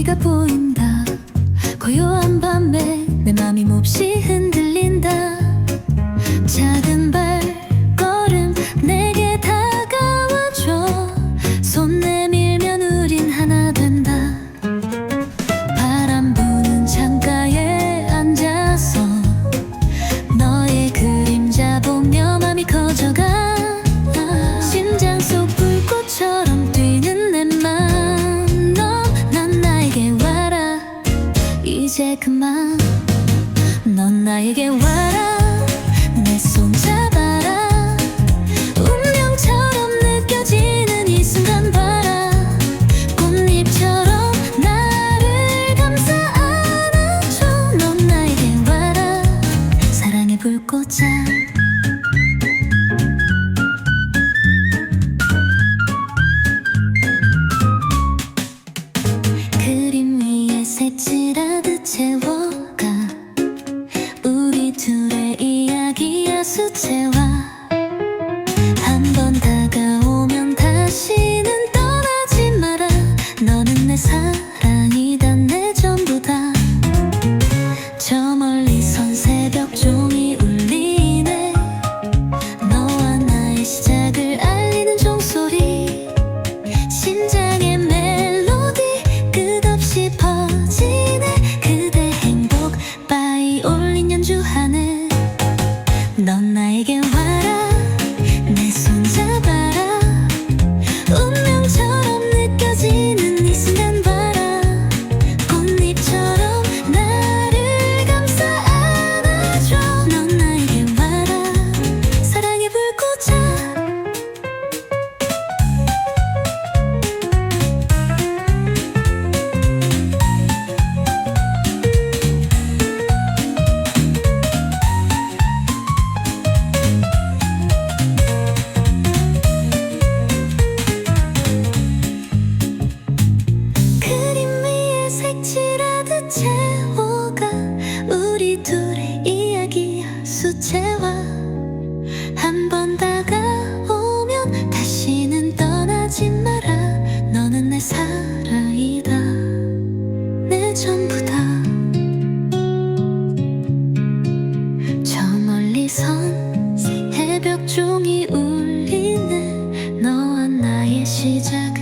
네가 보인다. 고요한 밤에 내 맘이 몹시 흔들 이제 그만. 넌 나에게 와라. す手は 이제와 한 번 다가오면 다시는 떠나지 마라. 너는 내 사랑이다. 내 전부다. 저 멀리선 해벽 종이 울리네. 너와 나의 시작